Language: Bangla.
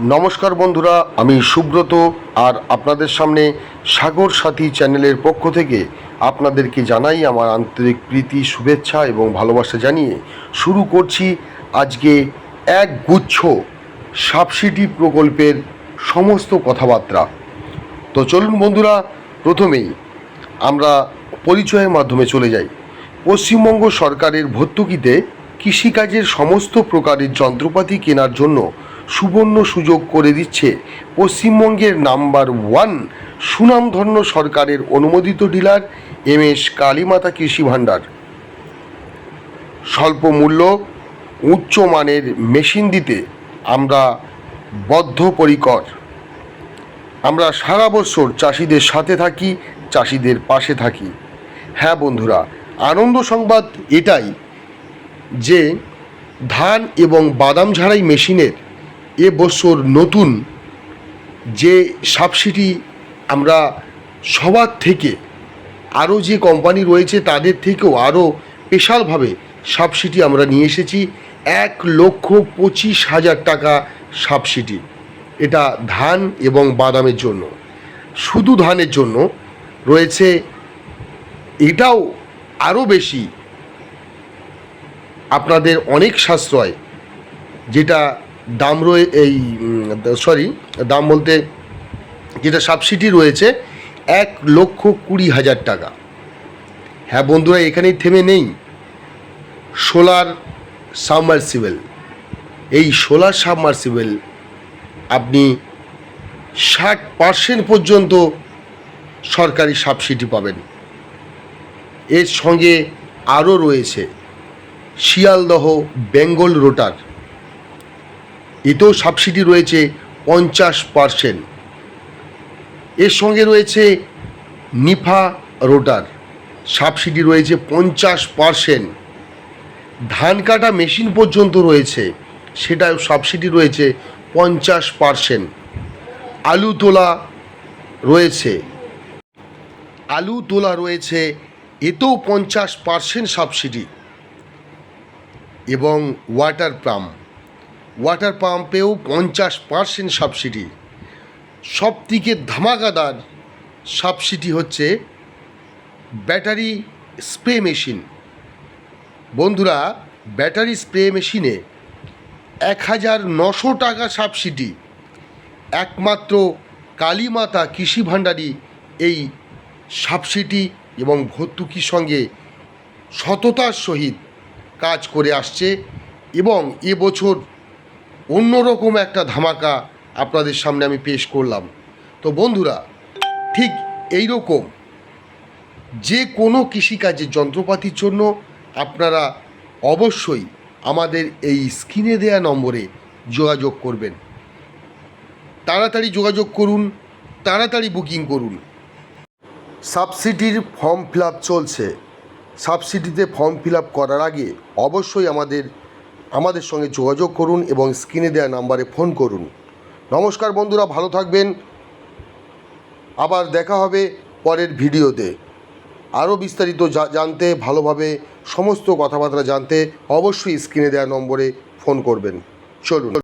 নমস্কার বন্ধুরা, আমি সুব্রত আর আপনাদের সামনে সাগর সাথী চ্যানেলের পক্ষ থেকে আপনাদেরকে জানাই আমার আন্তরিক প্রীতি, শুভেচ্ছা এবং ভালোবাসা জানিয়ে শুরু করছি আজকে এক গুচ্ছ সাবসিডি প্রকল্পের সমস্ত কথাবার্তা। তো চলুন বন্ধুরা, প্রথমেই আমরা পরিচয়ের মাধ্যমে চলে যাই। পশ্চিমবঙ্গ সরকারের ভর্তুকিতে কৃষিকাজের সমস্ত প্রকারের যন্ত্রপাতি কেনার জন্য সুবর্ণ সুযোগ করে দিচ্ছে পশ্চিমবঙ্গের নাম্বার ওয়ান সুনামধন্য সরকারের অনুমোদিত ডিলার এম এস কালীমাতা কৃষি ভাণ্ডার। স্বল্প মূল্য, উচ্চ মানের মেশিন দিতে আমরা বদ্ধপরিকর। আমরা সারা বছর চাষিদের সাথে থাকি, চাষিদের পাশে থাকি। হ্যাঁ বন্ধুরা, আনন্দ সংবাদ এটাই যে ধান এবং বাদাম ঝাড়াই মেশিনের এ বছর নতুন যে সাবসিডি আমরা সবার থেকে, আরও যে কোম্পানি রয়েছে তাদের থেকেও আরও স্পেশালভাবে সাবসিডি আমরা নিয়ে এসেছি, এক লক্ষ পঁচিশ হাজার টাকা সাবসিডি এটা ধান এবং বাদামের জন্য। শুধু ধানের জন্য, রয়েছে এটাও আরও বেশি। আপনাদের অনেক সাশ্রয়, যেটা দাম রয়ে, এই সরি দাম বলতে যেটা সাবসিডি রয়েছে, এক লক্ষ কুড়ি হাজার টাকা। হ্যাঁ বন্ধুরা, এখানেই থেমে নেই। Solar submersible. এই সোলার সাবমার্সিবল আপনি ষাট পার্সেন্ট পর্যন্ত সরকারি সাবসিডি পাবেন। এর সঙ্গে আরও রয়েছে শিয়ালদহ বেঙ্গল রোটার। এতেও সাবসিডি রয়েছে পঞ্চাশ পার্সেন্ট। এর সঙ্গে রয়েছে নিফা রোটার, সাবসিডি রয়েছে পঞ্চাশ পার্সেন্ট। ধান কাটা মেশিন পর্যন্ত রয়েছে, সেটাও সাবসিডি রয়েছে পঞ্চাশ পার্সেন্ট। আলু তোলা রয়েছে, আলু তোলা রয়েছে, এতেও পঞ্চাশ পার্সেন্ট সাবসিডি। এবং ওয়াটার পাম্প ওয়াটার পাম্পেও পঞ্চাশ পার্সেন্ট সাবসিডি সব থেকে ধামাকাদার সাবসিডি হচ্ছে ব্যাটারি স্প্রে মেশিন বন্ধুরা ব্যাটারি স্প্রে মেশিনে এক হাজার নশো টাকা সাবসিডি একমাত্র কালীমাতা কৃষি ভাণ্ডারী এই সাবসিডি এবং ভর্তুকির সঙ্গে সততার সহিত কাজ করে আসছে এবং এবছর অন্যরকম একটা ধামাকা আপনাদের সামনে আমি পেশ করলাম। তো বন্ধুরা, ঠিক এই রকম যে কোনো কৃষিকাজের যন্ত্রপাতির জন্য আপনারা অবশ্যই আমাদের এই স্ক্রিনে দেয়া নম্বরে যোগাযোগ করবেন। তাড়াতাড়ি যোগাযোগ করুন, তাড়াতাড়ি বুকিং করুন। সাবসিডির ফর্ম ফিল চলছে। সাবসিডিতে ফর্ম ফিল করার আগে অবশ্যই আমাদের আমাদের সঙ্গে যোগাযোগ করুন এবং স্ক্রিনে দেওয়া নাম্বারে ফোন করুন। নমস্কার বন্ধুরা, ভালো থাকবেন। আবার দেখা হবে পরের ভিডিওতে। আরও বিস্তারিত জানতে, ভালোভাবে সমস্ত কথাবার্তা জানতে অবশ্যই স্ক্রিনে দেওয়া নম্বরে ফোন করবেন। চলুন।